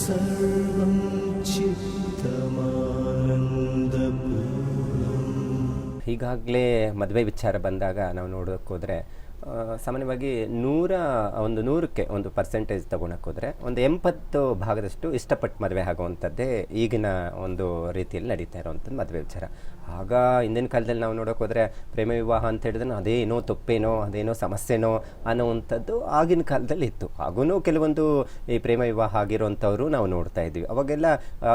सर्वं चित्तमानन्दपूर्णम् ಈಗಾಗಲೇ ಮದುವೆ ವಿಚಾರ ಬಂದಾಗ ನಾವು ನೋಡೋಕೆ ಹೋದರೆ ಸಾಮಾನ್ಯವಾಗಿ ನೂರ, ಒಂದು ನೂರಕ್ಕೆ ಒಂದು ಪರ್ಸೆಂಟೇಜ್ ತಗೊಳಕ್ಕೆ ಹೋದರೆ ಒಂದು ಎಂಬತ್ತು ಭಾಗದಷ್ಟು ಇಷ್ಟಪಟ್ಟು ಮದುವೆ ಆಗುವಂಥದ್ದೇ ಈಗಿನ ಒಂದು ರೀತಿಯಲ್ಲಿ ನಡೀತಾ ಇರುವಂಥದ್ದು ಮದುವೆ ವಿಚಾರ. ಆಗ ಹಿಂದಿನ ಕಾಲದಲ್ಲಿ ನಾವು ನೋಡೋಕೆ ಹೋದರೆ ಪ್ರೇಮ ವಿವಾಹ ಅಂತ ಹೇಳಿದ್ರೆ ಅದೇನೋ ತಪ್ಪೇನೋ, ಅದೇನೋ ಸಮಸ್ಯೆನೋ ಅನ್ನೋವಂಥದ್ದು ಆಗಿನ ಕಾಲದಲ್ಲಿ ಇತ್ತು. ಹಾಗೂ ಕೆಲವೊಂದು ಈ ಪ್ರೇಮ ವಿವಾಹ ಆಗಿರೋವಂಥವ್ರು ನಾವು ನೋಡ್ತಾ ಇದ್ವಿ. ಅವಾಗೆಲ್ಲ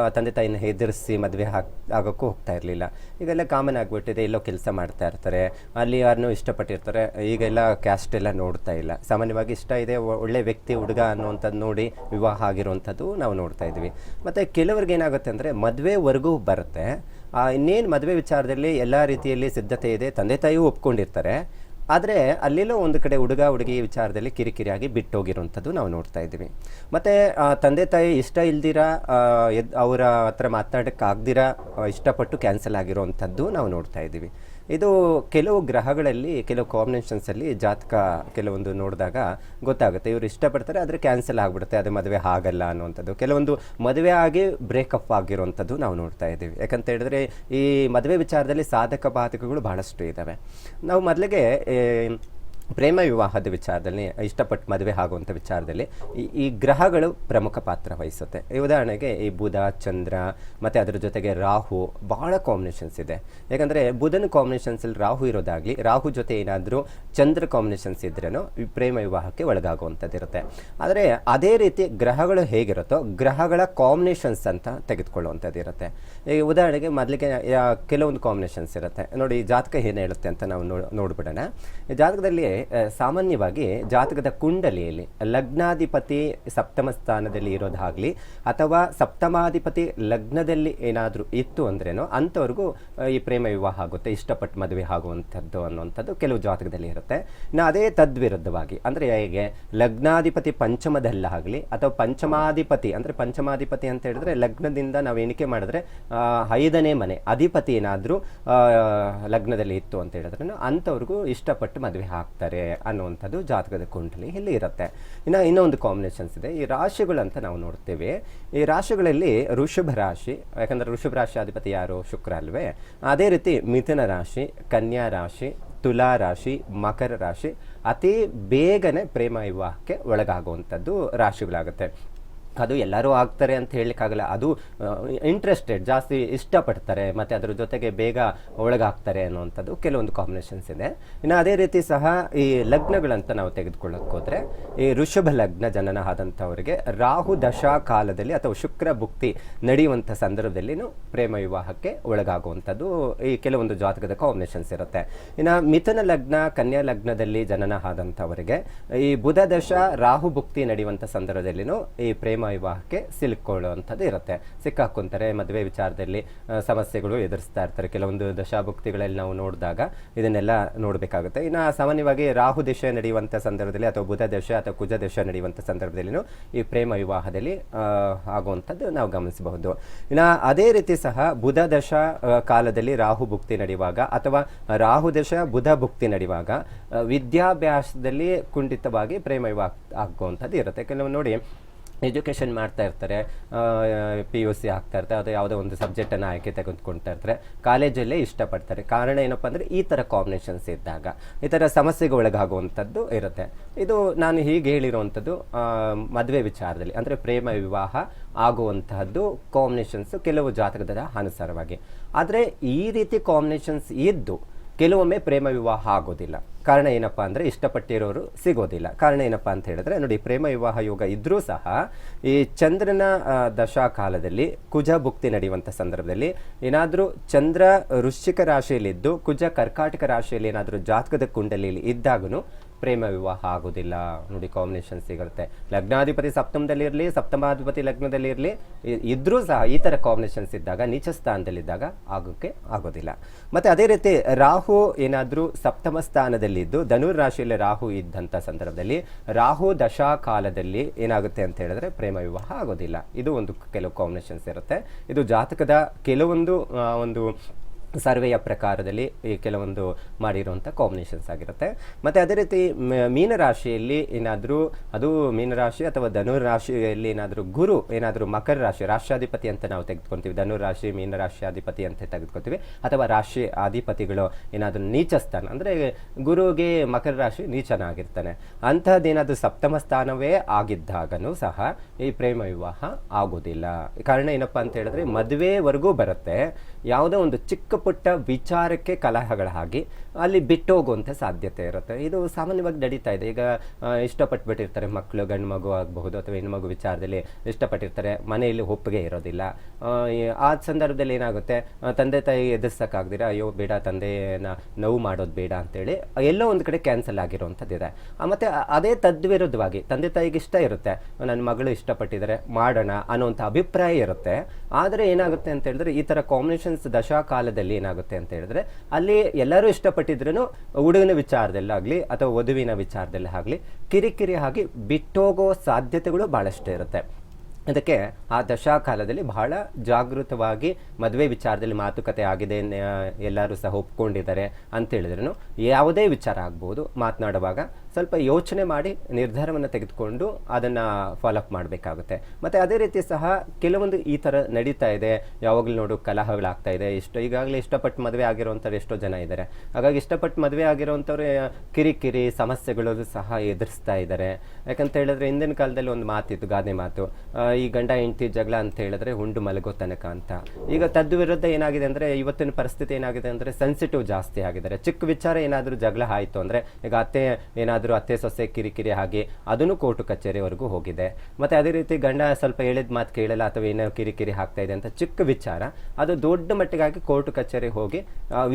ತಂದೆ ತಾಯಿನ ಹೆದರಿಸಿ ಮದುವೆ ಹಾಕ್ ಆಗೋಕ್ಕೂ ಹೋಗ್ತಾ ಇರಲಿಲ್ಲ. ಈಗೆಲ್ಲ ಕಾಮನ್ ಆಗಿಬಿಟ್ಟಿದೆ, ಎಲ್ಲೋ ಕೆಲಸ ಮಾಡ್ತಾ ಇರ್ತಾರೆ, ಅಲ್ಲಿ ಯಾರನ್ನೂ ಇಷ್ಟಪಟ್ಟಿರ್ತಾರೆ, ಈಗೆಲ್ಲ ಕ್ಯಾಸ್ಟ್ ಎಲ್ಲ ನೋಡ್ತಾ ಇಲ್ಲ. ಸಾಮಾನ್ಯವಾಗಿ ಇಷ್ಟ ಇದೆ ಒಳ್ಳೆ ವ್ಯಕ್ತಿ, ಹುಡುಗ ಅನ್ನುವಂಥದ್ದು ನೋಡಿ ವಿವಾಹ ಆಗಿರುವಂಥದ್ದು ನಾವು ನೋಡ್ತಾ ಇದ್ವಿ. ಮತ್ತು ಕೆಲವ್ರಿಗೆ ಏನಾಗುತ್ತೆ ಅಂದರೆ ಮದುವೆವರೆಗೂ ಬರುತ್ತೆ. ಇನ್ನೇನು ಮದುವೆ ವಿಚಾರದಲ್ಲಿ ಎಲ್ಲ ರೀತಿಯಲ್ಲಿ ಸಿದ್ಧತೆ ಇದೆ, ತಂದೆ ತಾಯಿಯೂ ಒಪ್ಕೊಂಡಿರ್ತಾರೆ. ಆದರೆ ಅಲ್ಲೆಲ್ಲೋ ಒಂದು ಕಡೆ ಹುಡುಗ, ಹುಡುಗಿ ವಿಚಾರದಲ್ಲಿ ಕಿರಿಕಿರಿಯಾಗಿ ಬಿಟ್ಟೋಗಿರುವಂಥದ್ದು ನಾವು ನೋಡ್ತಾ ಇದ್ದೀವಿ ಮತ್ತು ತಂದೆ ತಾಯಿ ಇಷ್ಟ ಇಲ್ದಿರ ಎದ್, ಅವರ ಹತ್ರ ಮಾತನಾಡೋಕ್ಕಾಗ್ದಿರ ಇಷ್ಟಪಟ್ಟು ಕ್ಯಾನ್ಸಲ್ ಆಗಿರೋವಂಥದ್ದು ನಾವು ನೋಡ್ತಾ ಇದ್ದೀವಿ ಇದು ಕೆಲವು ಗ್ರಹಗಳಲ್ಲಿ, ಕೆಲವು ಕಾಂಬಿನೇಷನ್ಸಲ್ಲಿ ಜಾತಕ ಕೆಲವೊಂದು ನೋಡಿದಾಗ ಗೊತ್ತಾಗುತ್ತೆ. ಇವರು ಇಷ್ಟಪಡ್ತಾರೆ, ಆದರೆ ಕ್ಯಾನ್ಸಲ್ ಆಗಿಬಿಡುತ್ತೆ, ಅದು ಮದುವೆ ಆಗಲ್ಲ ಅನ್ನುವಂಥದ್ದು. ಕೆಲವೊಂದು ಮದುವೆ ಆಗಿ ಬ್ರೇಕಪ್ ಆಗಿರುವಂಥದ್ದು ನಾವು ನೋಡ್ತಾ ಇದ್ದೀವಿ. ಯಾಕಂತ ಹೇಳಿದ್ರೆ ಈ ಮದುವೆ ವಿಚಾರದಲ್ಲಿ ಸಾಧಕ ಬಾಧಕಗಳು ಬಹಳಷ್ಟು ಇದ್ದಾವೆ ನಾವು ಮೊದಲಿಗೆ ಪ್ರೇಮ ವಿವಾಹದ ವಿಚಾರದಲ್ಲಿ, ಇಷ್ಟಪಟ್ಟು ಮದುವೆ ಆಗುವಂಥ ವಿಚಾರದಲ್ಲಿ ಈ ಗ್ರಹಗಳು ಪ್ರಮುಖ ಪಾತ್ರ ವಹಿಸುತ್ತೆ. ಉದಾಹರಣೆಗೆ ಈ ಬುಧ, ಚಂದ್ರ, ಮತ್ತು ಅದರ ಜೊತೆಗೆ ರಾಹು, ಬಹಳ ಕಾಂಬಿನೇಷನ್ಸ್ ಇದೆ. ಯಾಕಂದರೆ ಬುಧನ ಕಾಂಬಿನೇಷನ್ಸಲ್ಲಿ ರಾಹು ಇರೋದಾಗಲಿ, ರಾಹು ಜೊತೆ ಏನಾದರೂ ಚಂದ್ರ ಕಾಂಬಿನೇಷನ್ಸ್ ಇದ್ರೂ ಪ್ರೇಮ ವಿವಾಹಕ್ಕೆ ಒಳಗಾಗುವಂಥದ್ದು ಇರುತ್ತೆ ಆದರೆ ಅದೇ ರೀತಿ ಗ್ರಹಗಳು ಹೇಗಿರುತ್ತೋ, ಗ್ರಹಗಳ ಕಾಂಬಿನೇಷನ್ಸ್ ಅಂತ ತೆಗೆದುಕೊಳ್ಳುವಂಥದ್ದು ಈ ಉದಾಹರಣೆಗೆ ಮೊದಲಿಗೆ ಕೆಲವೊಂದು ಕಾಂಬಿನೇಷನ್ಸ್ ಇರುತ್ತೆ. ನೋಡಿ, ಜಾತಕ ಏನು ಹೇಳುತ್ತೆ ಅಂತ ನಾವು ನೋಡಿಬಿಡೋಣ. ಜಾತಕದಲ್ಲಿ ಸಾಮಾನ್ಯವಾಗಿ ಜಾತಕದ ಕುಂಡಲಿಯಲ್ಲಿ ಲಗ್ನಾಧಿಪತಿ ಸಪ್ತಮ ಸ್ಥಾನದಲ್ಲಿ ಇರೋದಾಗಲಿ ಅಥವಾ ಸಪ್ತಮಾಧಿಪತಿ ಲಗ್ನದಲ್ಲಿ ಏನಾದರೂ ಇತ್ತು ಅಂದ್ರೇನೋ ಅಂಥವ್ರಿಗೂ ಈ ಪ್ರೇಮ ವಿವಾಹ ಆಗುತ್ತೆ, ಇಷ್ಟಪಟ್ಟು ಮದುವೆ ಆಗುವಂಥದ್ದು ಅನ್ನುವಂಥದ್ದು ಕೆಲವು ಜಾತಕದಲ್ಲಿ ಇರುತ್ತೆ. ನಾ ಅದೇ ತದ್ವಿರುದ್ಧವಾಗಿ, ಅಂದರೆ ಹೇಗೆ, ಲಗ್ನಾಧಿಪತಿ ಪಂಚಮದಲ್ಲಾಗಲಿ ಅಥವಾ ಪಂಚಮಾಧಿಪತಿ, ಅಂದರೆ ಪಂಚಮಾಧಿಪತಿ ಅಂತ ಹೇಳಿದ್ರೆ ಲಗ್ನದಿಂದ ನಾವು ಎಣಿಕೆ ಮಾಡಿದ್ರೆ ಐದನೇ ಮನೆ, ಅಧಿಪತಿ ಏನಾದರೂ ಲಗ್ನದಲ್ಲಿ ಇತ್ತು ಅಂತ ಹೇಳಿದ್ರೆ ಅಂಥವ್ರಿಗೂ ಇಷ್ಟಪಟ್ಟು ಮದುವೆ ಆಗ್ತಾರೆ ಅನ್ನುವಂಥದ್ದು ಜಾತಕದ ಕುಂಡಲಿ ಇಲ್ಲಿ ಇರುತ್ತೆ. ಇನ್ನು ಇನ್ನೊಂದು ಕಾಂಬಿನೇಷನ್ಸ್ ಇದೆ. ಈ ರಾಶಿಗಳು ಅಂತ ನಾವು ನೋಡ್ತೇವೆ. ಈ ರಾಶಿಗಳಲ್ಲಿ ಋಷಭ ರಾಶಿ, ಯಾಕಂದ್ರೆ ಋಷಭ ರಾಶಿ ಅಧಿಪತಿ ಯಾರು? ಶುಕ್ರ ಅಲ್ವೇ. ಅದೇ ರೀತಿ ಮಿಥುನ ರಾಶಿ, ಕನ್ಯಾ ರಾಶಿ, ತುಲಾ ರಾಶಿ, ಮಕರ ರಾಶಿ ಅತಿ ಬೇಗನೆ ಪ್ರೇಮ ವಿವಾಹಕ್ಕೆ ಒಳಗಾಗುವಂಥದ್ದು ರಾಶಿಗಳಾಗುತ್ತೆ. ಅದು ಎಲ್ಲರೂ ಆಗ್ತಾರೆ ಅಂತ ಹೇಳಲಿಕ್ಕಾಗಲ್ಲ. ಅದು ಇಂಟ್ರೆಸ್ಟೆಡ್ ಜಾಸ್ತಿ ಇಷ್ಟಪಡ್ತಾರೆ, ಮತ್ತು ಅದ್ರ ಜೊತೆಗೆ ಬೇಗ ಒಳಗಾಗ್ತಾರೆ ಅನ್ನುವಂಥದ್ದು ಕೆಲವೊಂದು ಕಾಂಬಿನೇಷನ್ಸ್ ಇದೆ. ಇನ್ನು ಅದೇ ರೀತಿ ಸಹ ಈ ಲಗ್ನಗಳಂತ ನಾವು ತೆಗೆದುಕೊಳ್ಳೋಕೆ ಹೋದರೆ, ಈ ಋಷಭ ಲಗ್ನ ಜನನ ಆದಂಥವರಿಗೆ ರಾಹು ದಶಾ ಕಾಲದಲ್ಲಿ ಅಥವಾ ಶುಕ್ರ ಭುಕ್ತಿ ನಡೆಯುವಂಥ ಸಂದರ್ಭದಲ್ಲಿನೂ ಪ್ರೇಮ ವಿವಾಹಕ್ಕೆ ಒಳಗಾಗುವಂಥದ್ದು ಈ ಕೆಲವೊಂದು ಜಾತಕದ ಕಾಂಬಿನೇಷನ್ಸ್ ಇರುತ್ತೆ. ಇನ್ನು ಮಿಥುನ ಲಗ್ನ, ಕನ್ಯಾ ಲಗ್ನದಲ್ಲಿ ಜನನ ಆದಂಥವರಿಗೆ ಈ ಬುಧ ದಶಾ, ರಾಹು ಭುಕ್ತಿ ನಡೆಯುವಂಥ ಸಂದರ್ಭದಲ್ಲಿನೂ ಈ ಪ್ರೇಮ ವಿವಾಹಕ್ಕೆ ಸಿಲುಕೊಳ್ಳುವಂಥದ್ದು ಇರುತ್ತೆ. ಸಿಕ್ಕಾಕೊಂತಾರೆ ಮದುವೆ ವಿಚಾರದಲ್ಲಿ ಸಮಸ್ಯೆಗಳು ಎದುರಿಸ್ತಾ ಇರ್ತಾರೆ. ಕೆಲವೊಂದು ದಶಾಭುಕ್ತಿಗಳಲ್ಲಿ ನಾವು ನೋಡಿದಾಗ ಇದನ್ನೆಲ್ಲ ನೋಡಬೇಕಾಗುತ್ತೆ. ಇನ್ನು ಸಾಮಾನ್ಯವಾಗಿ ರಾಹು ದಶೆ ನಡೆಯುವಂಥ ಸಂದರ್ಭದಲ್ಲಿ ಅಥವಾ ಬುಧ ದಶೆ ಅಥವಾ ಕುಜ ದಶೆ ನಡೆಯುವಂಥ ಸಂದರ್ಭದಲ್ಲಿನೂ ಈ ಪ್ರೇಮ ವಿವಾಹದಲ್ಲಿ ಆಗುವಂಥದ್ದು ನಾವು ಗಮನಿಸಬಹುದು. ಇನ್ನು ಅದೇ ರೀತಿ ಸಹ ಬುಧ ದಶ ಕಾಲದಲ್ಲಿ ರಾಹು ಭುಕ್ತಿ ನಡೆಯುವಾಗ ಅಥವಾ ರಾಹು ದಶ, ಬುಧ ಭುಕ್ತಿ ನಡೆಯುವಾಗ ವಿದ್ಯಾಭ್ಯಾಸದಲ್ಲಿ ಕುಂಠಿತವಾಗಿ ಪ್ರೇಮ ವಿವಾಹ ಆಗುವಂಥದ್ದು ಇರುತ್ತೆ. ಕೆಲವು ನೋಡಿ ಎಜುಕೇಷನ್ ಮಾಡ್ತಾ ಇರ್ತಾರೆ ಪಿ ಯು ಸಿ ಆಗ್ತಾ ಇರ್ತಾರೆ, ಅದು ಯಾವುದೋ ಒಂದು ಸಬ್ಜೆಕ್ಟನ್ನು ಆಯ್ಕೆ ತೆಗೆದುಕೊಳ್ತಾ ಇರ್ತಾರೆ. ಕಾಲೇಜಲ್ಲೇ ಇಷ್ಟಪಡ್ತಾರೆ. ಕಾರಣ ಏನಪ್ಪ ಅಂದರೆ ಈ ಥರ ಕಾಂಬಿನೇಷನ್ಸ್ ಇದ್ದಾಗ, ಈ ಥರ ಸಮಸ್ಯೆಗೆ ಒಳಗಾಗುವಂಥದ್ದು ಇರುತ್ತೆ. ಇದು ನಾನು ಹೀಗೆ ಹೇಳಿರುವಂಥದ್ದು ಮದುವೆ ವಿಚಾರದಲ್ಲಿ. ಅಂದರೆ ಪ್ರೇಮ ವಿವಾಹ ಆಗುವಂತಹದ್ದು ಕಾಂಬಿನೇಷನ್ಸ್ ಕೆಲವು ಜಾತಕದ ಅನುಸಾರವಾಗಿ. ಆದರೆ ಈ ರೀತಿ ಕಾಂಬಿನೇಷನ್ಸ್ ಇದ್ದು ಕೆಲವೊಮ್ಮೆ ಪ್ರೇಮ ವಿವಾಹ ಆಗೋದಿಲ್ಲ. ಕಾರಣ ಏನಪ್ಪ ಅಂದರೆ ಇಷ್ಟಪಟ್ಟಿರೋರು ಸಿಗೋದಿಲ್ಲ. ಕಾರಣ ಏನಪ್ಪ ಅಂತ ಹೇಳಿದ್ರೆ, ನೋಡಿ, ಪ್ರೇಮ ವಿವಾಹ ಯೋಗ ಇದ್ರೂ ಸಹ ಈ ಚಂದ್ರನ ದಶಾ ಕಾಲದಲ್ಲಿ ಕುಜ ಭುಕ್ತಿ ನಡೆಯುವಂಥ ಸಂದರ್ಭದಲ್ಲಿ ಏನಾದರೂ ಚಂದ್ರ ವೃಶ್ಚಿಕ ರಾಶಿಯಲ್ಲಿದ್ದು, ಕುಜ ಕರ್ಕಾಟಕ ರಾಶಿಯಲ್ಲಿ ಏನಾದರೂ ಜಾತಕದ ಕುಂಡಲಿಯಲ್ಲಿ ಇದ್ದಾಗೂ ಪ್ರೇಮ ವಿವಾಹ ಆಗೋದಿಲ್ಲ ನೋಡಿ ಕಾಂಬಿನೇಷನ್ ಸಿಗುತ್ತೆ. ಲಗ್ನಾಧಿಪತಿ ಸಪ್ತಮದಲ್ಲಿ ಇರಲಿ, ಸಪ್ತಮಾಧಿಪತಿ ಲಗ್ನದಲ್ಲಿ ಇರಲಿ ಇದ್ರೂ ಸಹ ಈ ಥರ ಕಾಂಬಿನೇಷನ್ಸ್ ಇದ್ದಾಗ ನೀಚ ಸ್ಥಾನದಲ್ಲಿದ್ದಾಗ ಆಗೋಕ್ಕೆ ಆಗೋದಿಲ್ಲ. ಮತ್ತು ಅದೇ ರೀತಿ ರಾಹು ಏನಾದರೂ ಸಪ್ತಮ ಸ್ಥಾನದಲ್ಲಿದ್ದು ಧನುರ್ ರಾಶಿಯಲ್ಲಿ ರಾಹು ಇದ್ದಂಥ ಸಂದರ್ಭದಲ್ಲಿ, ರಾಹು ದಶಾ ಕಾಲದಲ್ಲಿ ಏನಾಗುತ್ತೆ ಅಂತ ಹೇಳಿದ್ರೆ ಪ್ರೇಮ ವಿವಾಹ ಆಗೋದಿಲ್ಲ. ಇದು ಒಂದು ಕೆಲವು ಕಾಂಬಿನೇಷನ್ಸ್ ಇರುತ್ತೆ. ಇದು ಜಾತಕದ ಕೆಲವೊಂದು ಒಂದು ಸರ್ವೆಯ ಪ್ರಕಾರದಲ್ಲಿ ಈ ಕೆಲವೊಂದು ಮಾಡಿರುವಂಥ ಕಾಂಬಿನೇಷನ್ಸ್ ಆಗಿರುತ್ತೆ. ಮತ್ತು ಅದೇ ರೀತಿ ಮೀನರಾಶಿಯಲ್ಲಿ ಏನಾದರೂ, ಅದು ಮೀನರಾಶಿ ಅಥವಾ ಧನುರ್ ರಾಶಿಯಲ್ಲಿ ಏನಾದರೂ ಗುರು, ಏನಾದರೂ ಮಕರ ರಾಶಿ, ರಾಷ್ಟ್ರಾಧಿಪತಿ ಅಂತ ನಾವು ತೆಗೆದುಕೊತೀವಿ. ಧನುರ್ ರಾಶಿ ಮೀನರಾಶಿಯಾಧಿಪತಿ ಅಂತ ತೆಗೆದುಕೊತೀವಿ. ಅಥವಾ ರಾಶಿ ಅಧಿಪತಿಗಳು ಏನಾದರೂ ನೀಚ ಸ್ಥಾನ, ಅಂದರೆ ಗುರುಗೆ ಮಕರ ರಾಶಿ ನೀಚನಾಗಿರ್ತಾನೆ. ಅಂಥದ್ದೇನಾದರೂ ಸಪ್ತಮ ಸ್ಥಾನವೇ ಆಗಿದ್ದಾಗನೂ ಸಹ ಈ ಪ್ರೇಮ ವಿವಾಹ ಆಗೋದಿಲ್ಲ ಕಾರಣ ಏನಪ್ಪ ಅಂತ ಹೇಳಿದ್ರೆ ಮದುವೆವರೆಗೂ ಬರುತ್ತೆ. ಯಾವುದೋ ಒಂದು ಚಿಕ್ಕ ಪುಟ್ಟ ವಿಚಾರಕ್ಕೆ ಕಲಹಗಳಾಗಿ ಅಲ್ಲಿ ಬಿಟ್ಟು ಹೋಗುವಂಥ ಸಾಧ್ಯತೆ ಇರುತ್ತೆ. ಇದು ಸಾಮಾನ್ಯವಾಗಿ ನಡೀತಾ ಇದೆ. ಈಗ ಇಷ್ಟಪಟ್ಟುಬಿಟ್ಟಿರ್ತಾರೆ ಮಕ್ಕಳು ಗಂಡು ಮಗು ಆಗಬಹುದು ಅಥವಾ ಹೆಣ್ಮಗು ವಿಚಾರದಲ್ಲಿ ಇಷ್ಟಪಟ್ಟಿರ್ತಾರೆ ಮನೆಯಲ್ಲಿ ಒಪ್ಪಿಗೆ ಇರೋದಿಲ್ಲ. ಆ, ಸಂದರ್ಭದಲ್ಲಿ ಏನಾಗುತ್ತೆ? ತಂದೆ ತಾಯಿ ಎದುರಿಸೋಕ್ಕಾಗ್ದಿರ ಅಯ್ಯೋ ಬೇಡ ತಂದೆನ ನೋವು ಮಾಡೋದು ಬೇಡ ಅಂತೇಳಿ ಎಲ್ಲೋ ಒಂದು ಕಡೆ ಕ್ಯಾನ್ಸಲ್ ಆಗಿರುವಂಥದ್ದಿದೆ ಮತ್ತು ಅದೇ ತದ್ವಿರುದ್ಧವಾಗಿ ತಂದೆ ತಾಯಿಗೆ ಇಷ್ಟ ಇರುತ್ತೆ. ನನ್ನ ಮಗಳು ಇಷ್ಟಪಟ್ಟಿದ್ದಾರೆ ಮಾಡೋಣ ಅನ್ನೋವಂಥ ಅಭಿಪ್ರಾಯ ಇರುತ್ತೆ. ಆದರೆ ಏನಾಗುತ್ತೆ ಅಂತ ಹೇಳಿದ್ರೆ ಈ ಥರ ಕಾಂಬಿನೇಷನ್ಸ್ ದಶಾಕಾಲದಲ್ಲಿ ಏನಾಗುತ್ತೆ ಅಂತ ಹೇಳಿದ್ರೆ, ಅಲ್ಲಿ ಎಲ್ಲರೂ ಇಷ್ಟಪಟ್ಟಿದ್ರು ಹುಡುಗನ ವಿಚಾರದಲ್ಲಾಗಲಿ ಅಥವಾ ವಧುವಿನ ವಿಚಾರದಲ್ಲಿ ಆಗಲಿ, ಕಿರಿಕಿರಿ ಆಗಿ ಬಿಟ್ಟೋಗೋ ಸಾಧ್ಯತೆಗಳು ಭಾಳಷ್ಟು ಇರುತ್ತೆ. ಅದಕ್ಕೆ ಆ ದಶಾಕಾಲದಲ್ಲಿ ಬಹಳ ಜಾಗೃತವಾಗಿ ಮದುವೆ ವಿಚಾರದಲ್ಲಿ ಮಾತುಕತೆ ಆಗಿದೆ ಎಲ್ಲರೂ ಸಹ ಒಪ್ಕೊಂಡಿದ್ದಾರೆ ಅಂತ ಹೇಳಿದ್ರು ಯಾವುದೇ ವಿಚಾರ ಆಗ್ಬೋದು. ಮಾತನಾಡುವಾಗ ಸ್ವಲ್ಪ ಯೋಚನೆ ಮಾಡಿ ನಿರ್ಧಾರವನ್ನು ತೆಗೆದುಕೊಂಡು ಅದನ್ನು ಫಾಲೋಅಪ್ ಮಾಡಬೇಕಾಗುತ್ತೆ. ಮತ್ತು ಅದೇ ರೀತಿ ಸಹ ಕೆಲವೊಂದು ಈ ಥರ ನಡೀತಾ ಇದೆ. ಯಾವಾಗಲೂ ನೋಡು ಕಲಹಗಳಾಗ್ತಾ ಇದೆ. ಇಷ್ಟು ಈಗಾಗಲೇ ಇಷ್ಟಪಟ್ಟು ಮದುವೆ ಆಗಿರುವಂಥವ್ರು ಎಷ್ಟೋ ಜನ ಇದ್ದಾರೆ. ಹಾಗಾಗಿ ಇಷ್ಟಪಟ್ಟು ಮದುವೆ ಆಗಿರುವಂಥವ್ರು ಕಿರಿಕಿರಿ ಸಮಸ್ಯೆಗಳು ಸಹ ಎದುರಿಸ್ತಾ ಇದ್ದಾರೆ. ಯಾಕಂತ ಹೇಳಿದ್ರೆ ಹಿಂದಿನ ಕಾಲದಲ್ಲಿ ಒಂದು ಮಾತಿತ್ತು, ಗಾದೆ ಮಾತು ಈ ಗಂಡ ಹೆಂಡತಿ ಜಗಳ ಅಂತ ಹೇಳಿದ್ರೆ ಉಂಡು ಮಲಗೋ ತನಕ ಅಂತ. ಈಗ ತದ್ವಿರುದ್ಧ ಏನಾಗಿದೆ ಅಂದರೆ ಇವತ್ತಿನ ಪರಿಸ್ಥಿತಿ ಏನಾಗಿದೆ ಅಂದರೆ ಸೆನ್ಸಿಟಿವ್ ಜಾಸ್ತಿ ಆಗಿದ್ದಾರೆ ಚಿಕ್ಕ ವಿಚಾರ ಏನಾದರೂ ಜಗಳ ಆಯಿತು ಅಂದರೆ ಈಗ ಅತ್ತೆ ಏನಾದರೂ ಅತ್ತೆ, ಸೊಸೆ, ಕಿರಿಕಿರಿ ಹಾಗೆ ಅದನ್ನು ಕೋರ್ಟು ಕಚೇರಿವರೆಗೂ ಹೋಗಿದೆ. ಮತ್ತು ಅದೇ ರೀತಿ ಗಂಡ ಸ್ವಲ್ಪ ಹೇಳಿದ ಮಾತು ಕೇಳಲ್ಲ ಅಥವಾ ಏನೋ ಕಿರಿಕಿರಿ ಆಗ್ತಾ ಇದೆ ಅಂತ ಚಿಕ್ಕ ವಿಚಾರ. ಅದು ದೊಡ್ಡ ಮಟ್ಟಿಗಾಗಿ ಕೋರ್ಟು ಕಚೇರಿ ಹೋಗಿ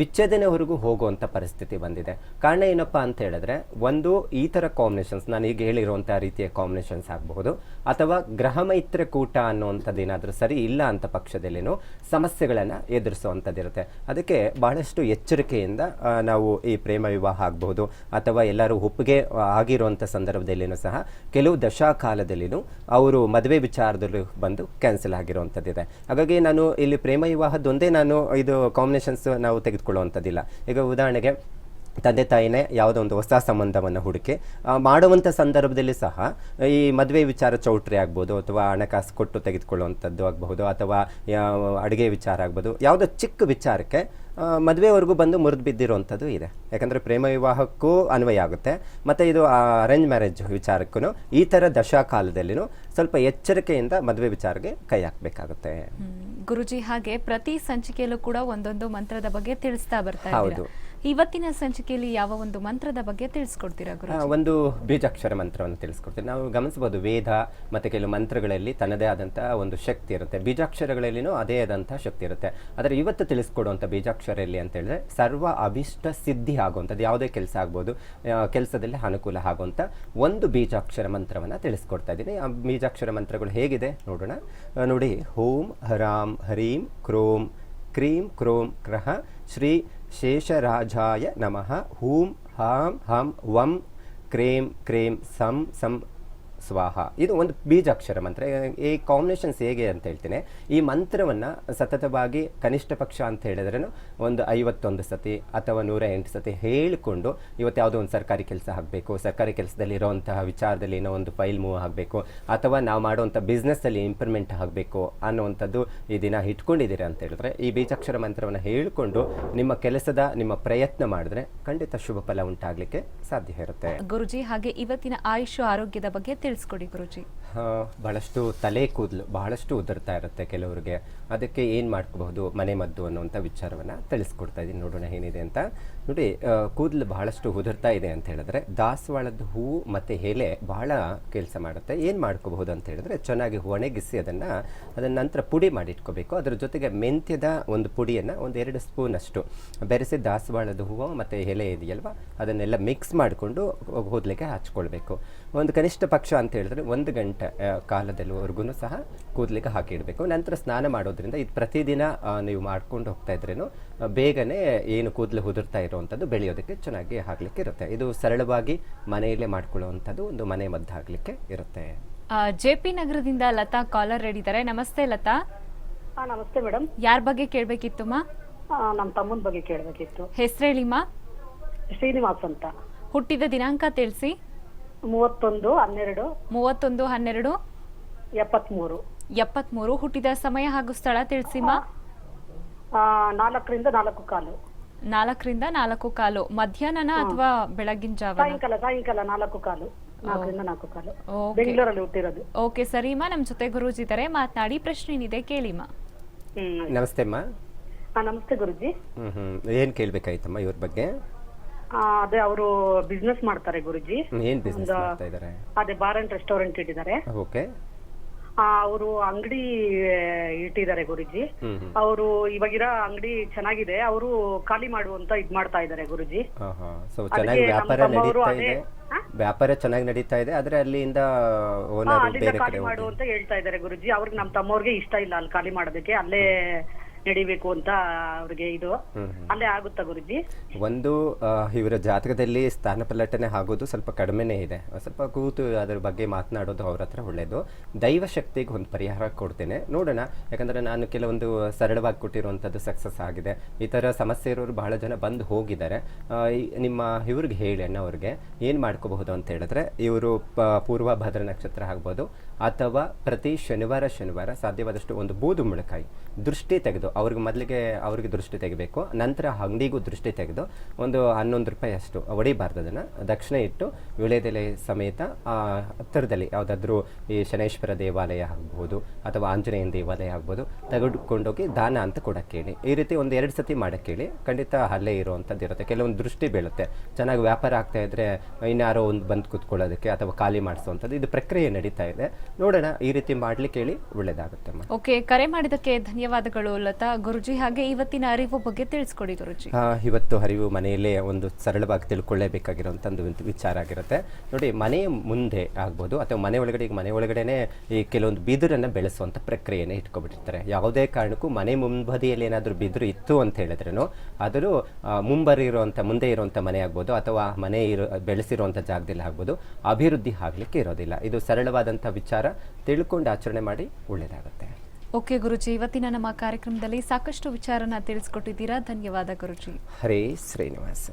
ವಿಚ್ಛೇದನವರೆಗೂ ಹೋಗುವಂಥ ಪರಿಸ್ಥಿತಿ ಬಂದಿದೆ. ಕಾರಣ ಏನಪ್ಪ ಅಂತ ಹೇಳಿದ್ರೆ, ಒಂದು, ಈ ಥರ ಕಾಂಬಿನೇಷನ್ಸ್ ನಾನು ಈಗ ಹೇಳಿರುವಂಥ ರೀತಿಯ ಕಾಂಬಿನೇಷನ್ಸ್ ಆಗಬಹುದು. ಅಥವಾ ಗ್ರಹ ಮೈತ್ರ ಕೂಟ ಅನ್ನುವಂಥದ್ದು ಏನಾದರೂ ಸರಿ ಇಲ್ಲ ಅಂತ ಪಕ್ಷದಲ್ಲಿನೂ ಸಮಸ್ಯೆಗಳನ್ನು ಎದುರಿಸುವಂಥದ್ದಿರುತ್ತೆ. ಅದಕ್ಕೆ ಬಹಳಷ್ಟು ಎಚ್ಚರಿಕೆಯಿಂದ ನಾವು ಈ ಪ್ರೇಮ ವಿವಾಹ ಆಗಬಹುದು, ಅಥವಾ ಎಲ್ಲರೂ ಒಪ್ಪಿಗೆ ಆಗಿರುವಂಥ ಸಂದರ್ಭದಲ್ಲಿನೂ ಸಹ ಕೆಲವು ದಶಾಕಾಲದಲ್ಲಿನೂ ಅವರು ಮದುವೆ ವಿಚಾರದಲ್ಲಿ ಬಂದು ಕ್ಯಾನ್ಸಲ್ ಆಗಿರುವಂಥದ್ದಿದೆ. ಹಾಗಾಗಿ ನಾನು ಇಲ್ಲಿ ಪ್ರೇಮ ವಿವಾಹದೊಂದೇ ನಾನು ಇದು ಕಾಂಬಿನೇಷನ್ಸ್ ನಾವು ತೆಗೆದುಕೊಳ್ಳುವಂಥದ್ದಿಲ್ಲ. ಈಗ ಉದಾಹರಣೆಗೆ ತಂದೆ ತಾಯಿನೇ ಯಾವುದೋ ಒಂದು ಹೊಸ ಸಂಬಂಧವನ್ನು ಹುಡುಕಿ ಮಾಡುವಂಥ ಸಂದರ್ಭದಲ್ಲಿ ಸಹ ಈ ಮದುವೆ ವಿಚಾರ ಚೌಟ್ರಿ ಆಗ್ಬೋದು ಅಥವಾ ಹಣಕಾಸು ಕೊಟ್ಟು ತೆಗೆದುಕೊಳ್ಳುವಂಥದ್ದು ಆಗಬಹುದು ಅಥವಾ ಅಡುಗೆ ವಿಚಾರ ಆಗ್ಬೋದು ಯಾವುದೋ ಚಿಕ್ಕ ವಿಚಾರಕ್ಕೆ ಮದುವೆವರೆಗೂ ಬಂದು ಮುರಿದು ಬಿದ್ದಿರುವಂಥದ್ದು ಇದೆ ಯಾಕಂದರೆ ಪ್ರೇಮ ವಿವಾಹಕ್ಕೂ ಅನ್ವಯ ಆಗುತ್ತೆ ಮತ್ತು ಇದು ಅರೇಂಜ್ ಮ್ಯಾರೇಜ್ ವಿಚಾರಕ್ಕೂ ಈ ಥರ ದಶಾಕಾಲದಲ್ಲಿನೂ ಸ್ವಲ್ಪ ಎಚ್ಚರಿಕೆಯಿಂದ ಮದುವೆ ವಿಚಾರಕ್ಕೆ ಕೈ ಹಾಕಬೇಕಾಗುತ್ತೆ. ಗುರುಜಿ ಹಾಗೆ ಪ್ರತಿ ಸಂಚಿಕೆಯಲ್ಲೂ ಕೂಡ ಒಂದೊಂದು ಮಂತ್ರದ ಬಗ್ಗೆ ತಿಳಿಸ್ತಾ ಬರ್ತಾ ಹೌದು. ಇವತ್ತಿನ ಸಂಚಿಕೆಯಲ್ಲಿ ಯಾವ ಒಂದು ಮಂತ್ರದ ಬಗ್ಗೆ ತಿಳಿಸ್ಕೊಡ್ತೀರಾ ಗುರು ಒಂದು ಬೀಜಾಕ್ಷರ ಮಂತ್ರವನ್ನು ತಿಳಿಸ್ಕೊಡ್ತೀನಿ. ನಾವು ಗಮನಿಸಬಹುದು ವೇದ ಮತ್ತು ಕೆಲವು ಮಂತ್ರಗಳಲ್ಲಿ ತನ್ನದೇ ಆದಂಥ ಒಂದು ಶಕ್ತಿ ಇರುತ್ತೆ. ಬೀಜಾಕ್ಷರಗಳಲ್ಲಿನೂ ಅದೇ ಆದಂಥ ಶಕ್ತಿ ಇರುತ್ತೆ. ಆದರೆ ಇವತ್ತು ತಿಳಿಸ್ಕೊಡುವಂಥ ಬೀಜಾಕ್ಷರ ಎಲ್ಲಿ ಅಂತ ಹೇಳಿದ್ರೆ ಸರ್ವ ಅಭಿಷ್ಟ ಸಿದ್ಧಿ ಆಗುವಂಥದ್ದು. ಯಾವುದೇ ಕೆಲಸ ಆಗ್ಬೋದು ಕೆಲಸದಲ್ಲಿ ಅನುಕೂಲ ಆಗುವಂಥ ಒಂದು ಬೀಜಾಕ್ಷರ ಮಂತ್ರವನ್ನು ತಿಳಿಸ್ಕೊಡ್ತಾ ಇದ್ದೀನಿ. ಆ ಬೀಜಾಕ್ಷರ ಮಂತ್ರಗಳು ಹೇಗಿದೆ ನೋಡೋಣ. ನೋಡಿ ಓಂ ಹರಾಂ ಹರೀಂ ಕ್ರೋಂ ಕ್ರೀಂ ಕ್ರೋಂ ಕ್ರಹ ಶ್ರೀ ಶೇಷರಾಜಾಯ ನಮಃ ಹೂಂ ಹಾಂ ಹಂ ವಂ ಕ್ರೇಂ ಕ್ರೇಂ ಸಂ ಸಂ ಸ್ವಾಹ. ಇದು ಒಂದು ಬೀಜಾಕ್ಷರ ಮಂತ್ರ. ಈ ಕಾಂಬಿನೇಷನ್ಸ್ ಹೇಗೆ ಅಂತ ಹೇಳ್ತೀನಿ. ಈ ಮಂತ್ರವನ್ನು ಸತತವಾಗಿ ಕನಿಷ್ಠ ಪಕ್ಷ ಅಂತ ಹೇಳಿದ್ರೆ ಒಂದು ಐವತ್ತೊಂದು ಸತಿ ಅಥವಾ ನೂರ ಎಂಟು ಸತಿ ಹೇಳಿಕೊಂಡು ಇವತ್ತು ಯಾವುದೋ ಒಂದು ಸರ್ಕಾರಿ ಕೆಲಸ ಆಗಬೇಕು ಸರ್ಕಾರಿ ಕೆಲಸದಲ್ಲಿ ಇರೋವಂತಹ ವಿಚಾರದಲ್ಲಿ ಏನೋ ಒಂದು ಫೈಲ್ ಮೂವ್ ಆಗಬೇಕು ಅಥವಾ ನಾವು ಮಾಡುವಂಥ ಬಿಸ್ನೆಸ್ಸಲ್ಲಿ ಇಂಪ್ರೂವ್ಮೆಂಟ್ ಆಗಬೇಕು ಅನ್ನುವಂಥದ್ದು ಈ ದಿನ ಇಟ್ಕೊಂಡಿದ್ದೀರಿ ಅಂತ ಹೇಳಿದ್ರೆ, ಈ ಬೀಜಾಕ್ಷರ ಮಂತ್ರವನ್ನು ಹೇಳಿಕೊಂಡು ನಿಮ್ಮ ಕೆಲಸದ ನಿಮ್ಮ ಪ್ರಯತ್ನ ಮಾಡಿದ್ರೆ ಖಂಡಿತ ಶುಭ ಫಲ ಉಂಟಾಗಲಿಕ್ಕೆ ಸಾಧ್ಯ ಇರುತ್ತೆ. ಗುರುಜಿ, ಹಾಗೆ ಇವತ್ತಿನ ಆಯುಷ್ ಆರೋಗ್ಯದ ಬಗ್ಗೆ ತಿಳಿಸ್ಕೊಡಿ ಗುರುಜಿ ಬಹಳಷ್ಟು ತಲೆ ಕೂದಲು, ಬಹಳಷ್ಟು ಉದುರ್ತಾ ಇರುತ್ತೆ ಕೆಲವರಿಗೆ. ಅದಕ್ಕೆ ಏನು ಮಾಡ್ಕೋಬಹುದು, ಮನೆ ಮದ್ದು ಅನ್ನುವಂಥ ವಿಚಾರವನ್ನು ತಿಳಿಸ್ಕೊಡ್ತಾ ಇದ್ದೀನಿ ನೋಡೋಣ ಏನಿದೆ ಅಂತ. ನೋಡಿ ಕೂದಲು ಬಹಳಷ್ಟು ಉದುರ್ತಾ ಇದೆ ಅಂತ ಹೇಳಿದ್ರೆ, ದಾಸವಾಳದ ಹೂವು ಮತ್ತು ಎಲೆ ಬಹಳ ಕೆಲಸ ಮಾಡುತ್ತೆ. ಏನು ಮಾಡ್ಕೋಬಹುದು ಅಂತ ಹೇಳಿದ್ರೆ, ಚೆನ್ನಾಗಿ ಒಣಗಿಸಿ ಅದನ್ನು, ಅದನ್ನ ನಂತರ ಪುಡಿ ಮಾಡಿ ಅದರ ಜೊತೆಗೆ ಮೆಂತ್ಯದ ಒಂದು ಪುಡಿಯನ್ನು ಒಂದು ಎರಡು ಸ್ಪೂನಷ್ಟು ಬೆರೆಸಿ ದಾಸವಾಳದ ಹೂವು ಮತ್ತು ಎಲೆ ಇದೆಯಲ್ವ, ಅದನ್ನೆಲ್ಲ ಮಿಕ್ಸ್ ಮಾಡಿಕೊಂಡು ಕೂದಲಿಗೆ ಹಚ್ಕೊಳ್ಬೇಕು. ಒಂದು ಕನಿಷ್ಠ ಪಕ್ಷ ಅಂತ ಹೇಳಿದ್ರೆ, ಒಂದು ಗಂಟೆ ಕಾಲದಲ್ಲಿವರೆಗೂ ಸಹ ಕೂದಲಿಗೆ ಹಾಕಿಡಬೇಕು ನಂತರ ಸ್ನಾನ ಮಾಡೋದ್ರಿಂದ ಇದು ಪ್ರತಿದಿನ ನೀವು ಮಾಡ್ಕೊಂಡು ಹೋಗ್ತಾ ಇದ್ರೇನು ಬೇಗನೆ ಏನು ಕೂದಲು ಉದುರ್ತಾ ಇರುವಂಥದ್ದು ಬೆಳೆಯೋದಕ್ಕೆ ಚೆನ್ನಾಗಿ ಹಾಕ್ಲಿಕ್ಕೆ ಇರುತ್ತೆ. ಇದು ಸರಳವಾಗಿ ಮನೆಯಲ್ಲೇ ಮಾಡ್ಕೊಳ್ಳುವಂಥದ್ದು ಒಂದು ಮನೆ ಮದ್ದು ಆಗ್ಲಿಕ್ಕೆ ಇರುತ್ತೆ. ಜೆ ಪಿ ನಗರದಿಂದ ಲತಾ ಕಾಲರ್ ಹೇಳಿದ್ದಾರೆ. ಇದ್ದಾರೆ ನಮಸ್ತೆ ಲತಾ. ಹಾ ನಮಸ್ತೆ ಮೇಡಮ್ ಯಾರ ಬಗ್ಗೆ ಕೇಳಬೇಕಿತ್ತುಮ್ಮ ನಮ್ಮ ತಮ್ಮನ ಬಗ್ಗೆ ಕೇಳಬೇಕಿತ್ತು. ಮಾ? ಶ್ರೀನಿವಾಸ್ ಅಂತ. ಹುಟ್ಟಿದ ದಿನಾಂಕ ತಿಳಿಸಿ. ಮೂವತ್ತೊಂದು ಹನ್ನೆರಡು. ಮೂವತ್ತೊಂದು ಹನ್ನೆರಡು. ಎಪ್ಪತ್ಮೂರು. ಎಪ್ಪತ್ಮೂರು ಹುಟ್ಟಿದ ಸಮಯ ಹಾಗೂ ಸ್ಥಳ ತಿಳಿಸಿಮ್ಮ ಆ, ನಾಲ್ಕರಿಂದ ನಾಲ್ಕು ಕಾಲು. ನಾಲ್ಕರಿಂದ ನಾಲ್ಕು ಕಾಲು. ಮಧ್ಯಾಹ್ನನ ಅಥವಾ ಬೆಳಗಿನ ಜಾವ? ಸಾಯಂಕಾಲ ಸಾಯಂಕಾಲ ನಾಲ್ಕು ಕಾಲು. ನಾಲ್ಕರಿಂದ ನಾಲ್ಕು ಕಾಲು. ಓಕೆ. ಬೆಂಗಳೂರಲ್ಲಿ ಹುಟ್ಟಿರೋದು. ಓಕೆ ಸರಿಮ್ಮ ನಮ್ಮ ಜೊತೆ ಗುರೂಜಿ ಇದ್ದಾರೆ ಮಾತನಾಡಿ ಪ್ರಶ್ನೆ ಏನಿದೆ ಕೇಳಿಮ್ಮ ಹ್ಮ್ ನಮಸ್ತೆ ಅಮ್ಮ ಆ, ನಮಸ್ತೆ ಗುರುಜಿ. ಹ್ಞೂ ಹ್ಞೂ ಏನು ಕೇಳಬೇಕಾಯ್ತಮ್ಮ ಇವ್ರ ಬಗ್ಗೆ? ಆ, ಅದೇ ಅವರು ಬಿಸ್ನೆಸ್ ಮಾಡ್ತಾರೆ ಗುರುಜಿ. ಏನು ಬಿಸ್ನೆಸ್ ಮಾಡ್ತಾ ಇದ್ದಾರೆ? ಅದೇ ಬಾರ್ ಅಂಡ್ ರೆಸ್ಟೋರೆಂಟ್ ಇಟ್ಟಿದ್ದಾರೆ. ಓಕೆ. ಅವರು ಅಂಗಡಿ ಇಟ್ಟಿದ್ದಾರೆ ಗುರುಜಿ. ಅವರು ಇವಾಗಿರೋ ಅಂಗಡಿ ಚೆನ್ನಾಗಿದೆ. ಅವರು ಖಾಲಿ ಮಾಡುವಂತ ಇದ್ ಮಾಡ್ತಾ ಇದ್ದಾರೆ ಗುರುಜಿ. ಸೊ ಚೆನ್ನಾಗಿ ನಮ್ಮ ವ್ಯಾಪಾರ ತಮ್ಮವರು ನಡೀತಾ ಅದೇ- ಇದೆ. ಹಾ? ವ್ಯಾಪಾರ ಚೆನ್ನಾಗಿ ನಡೀತಾ ಇದೆ. ಆದ್ರೆ ಅಲ್ಲಿಂದ ಓನರ್ ಅಲ್ಲಿಂದ ಬೇರೆ ಖಾಲಿ ಕಡೆ ಮಾಡು ಹೋಗಿ ಅಂತ ಹೇಳ್ತಾ ಇದ್ದಾರೆ ಗುರುಜಿ. ಅವ್ರಿಗೆ ನಮ್ಮ ತಮ್ಮವ್ರಿಗೆ ಇಷ್ಟ ಇಲ್ಲ ಅಲ್ಲಿ ಖಾಲಿ ಮಾಡೋದಕ್ಕೆ. ಅಲ್ಲೇ ನಡಿಬೇಕು ಅಂತ ಅವ್ರಿಗೆ ಇದು. ಅಲ್ಲೇ ಆಗುತ್ತಾ ಗುರುಜಿ? ಒಂದು ಇವರ ಜಾತಕದಲ್ಲಿ ಸ್ಥಾನಪಲ್ಲಟನೆ ಆಗೋದು ಸ್ವಲ್ಪ ಕಡಿಮೆನೇ ಇದೆ. ಸ್ವಲ್ಪ ಕೂತು ಅದ್ರ ಬಗ್ಗೆ ಮಾತನಾಡೋದು ಅವ್ರ ಹತ್ರ ಒಳ್ಳೇದು. ದೈವ ಶಕ್ತಿಗೆ ಒಂದು ಪರಿಹಾರ ಕೊಡ್ತೇನೆ. ನೋಡೋಣ. ಯಾಕಂದ್ರೆ ನಾನು ಕೆಲವೊಂದು ಸರಳವಾಗಿ ಕೊಟ್ಟಿರುವಂಥದ್ದು ಸಕ್ಸಸ್ ಆಗಿದೆ. ಈ ಥರ ಸಮಸ್ಯೆ ಇರೋರು ಬಹಳ ಜನ ಬಂದು ಹೋಗಿದ್ದಾರೆ. ನಿಮ್ಮ ಇವ್ರಿಗೆ ಹೇಳಿ ಅಣ್ಣ ಅವ್ರಿಗೆ. ಏನು ಮಾಡ್ಕೋಬಹುದು ಅಂತ ಹೇಳಿದ್ರೆ ಇವರು ಪೂರ್ವ ಭದ್ರ ನಕ್ಷತ್ರ ಆಗ್ಬೋದು. ಅಥವಾ ಪ್ರತಿ ಶನಿವಾರ ಶನಿವಾರ ಸಾಧ್ಯವಾದಷ್ಟು ಒಂದು ಬೂದು ಮುಳಕಾಯಿ ದೃಷ್ಟಿ ತೆಗೆದು, ಅವ್ರಿಗೆ ಮೊದಲಿಗೆ ಅವ್ರಿಗೆ ದೃಷ್ಟಿ ತೆಗಿಬೇಕು, ನಂತರ ಅಂಗಡಿಗೂ ದೃಷ್ಟಿ ತೆಗೆದು, ಒಂದು ಹನ್ನೊಂದು ರೂಪಾಯಿ ಅಷ್ಟು ಹೊಡಿಬಾರ್ದು ಅದನ್ನು ದಕ್ಷಿಣ ಇಟ್ಟು, ವಿಳೆದೆಲೆ ಸಮೇತ ಹತ್ತಿರದಲ್ಲಿ ಯಾವುದಾದ್ರೂ ಈ ಶನೇಶ್ವರ ದೇವಾಲಯ ಆಗ್ಬೋದು ಅಥವಾ ಆಂಜನೇಯನ ದೇವಾಲಯ ಆಗ್ಬೋದು, ತೆಗೆದುಕೊಂಡೋಗಿ ದಾನ ಅಂತ ಕೊಡಕ್ಕೆ ಹೇಳಿ ಈ ರೀತಿ ಒಂದು ಎರಡು ಸತಿ ಮಾಡಕ್ಕೆ ಹೇಳಿ ಖಂಡಿತ ಅಲ್ಲೇ ಇರುವಂಥದ್ದು ಇರುತ್ತೆ. ಕೆಲವೊಂದು ದೃಷ್ಟಿ ಬೀಳುತ್ತೆ. ಚೆನ್ನಾಗಿ ವ್ಯಾಪಾರ ಆಗ್ತಾ ಇದ್ರೆ ಇನ್ಯಾರೋ ಒಂದು ಬಂದು ಕೂತ್ಕೊಳ್ಳೋದಕ್ಕೆ ಅಥವಾ ಖಾಲಿ ಮಾಡಿಸುವಂಥದ್ದು, ಇದು ಪ್ರಕ್ರಿಯೆ ನಡೀತಾ ಇದೆ. ನೋಡೋಣ ಈ ರೀತಿ ಮಾಡ್ಲಿಕ್ಕೆ ಹೇಳಿ ಒಳ್ಳೇದಾಗುತ್ತೆ ಓಕೆ ಕರೆ ಮಾಡಿದಕ್ಕೆ ಧನ್ಯವಾದಗಳು ಲತಾ. ಗುರುಜಿ ಹಾಗೆ ಇವತ್ತಿನ ಅರಿವು ಬಗ್ಗೆ ತಿಳಿಸ್ಕೊಡಿ ಗುರುಜಿ. ಇವತ್ತು ಅರಿವು ಮನೆಯಲ್ಲೇ ಒಂದು ಸರಳವಾಗಿ ತಿಳ್ಕೊಳ್ಳೇಬೇಕಾಗಿರುವಂಥ ಒಂದು ವಿಚಾರ ಆಗಿರುತ್ತೆ. ನೋಡಿ ಮನೆಯ ಮುಂದೆ ಆಗ್ಬೋದು ಅಥವಾ ಮನೆ ಒಳಗಡೆ ಈಗ ಮನೆ ಒಳಗಡೆನೆ ಈ ಕೆಲವೊಂದು ಬಿದಿರನ್ನು ಬೆಳೆಸುವಂಥ ಪ್ರಕ್ರಿಯೆನೇ ಇಟ್ಕೊಬಿಟ್ಟಿರ್ತಾರೆ. ಯಾವುದೇ ಕಾರಣಕ್ಕೂ ಮನೆ ಮುಂಬದಿಯಲ್ಲಿ ಏನಾದರೂ ಬಿದಿರು ಇತ್ತು ಅಂತ ಹೇಳಿದ್ರೂ ಆದರೂ ಮುಂಬರಿ ಇರುವಂಥ ಮುಂದೆ ಇರುವಂಥ ಮನೆ ಆಗ್ಬೋದು ಅಥವಾ ಮನೆ ಇರೋ ಬೆಳೆಸಿರುವಂಥ ಜಾಗದಲ್ಲಿ ಆಗ್ಬೋದು ಅಭಿವೃದ್ಧಿ ಆಗಲಿಕ್ಕೆ ಇರೋದಿಲ್ಲ. ಇದು ಸರಳವಾದಂಥ ವಿಚಾರ ವಿಚಾರ ತಿಳ್ಕೊಂಡು ಆಚರಣೆ ಮಾಡಿ ಒಳ್ಳೇದಾಗುತ್ತೆ ಓಕೆ ಗುರುಜಿ ಇವತ್ತಿನ ನಮ್ಮ ಕಾರ್ಯಕ್ರಮದಲ್ಲಿ ಸಾಕಷ್ಟು ವಿಚಾರನ ತಿಳಿಸ್ಕೊಟ್ಟಿದ್ದೀರಾ? ಧನ್ಯವಾದ ಗುರುಜಿ. ಹರೇ ಶ್ರೀನಿವಾಸ.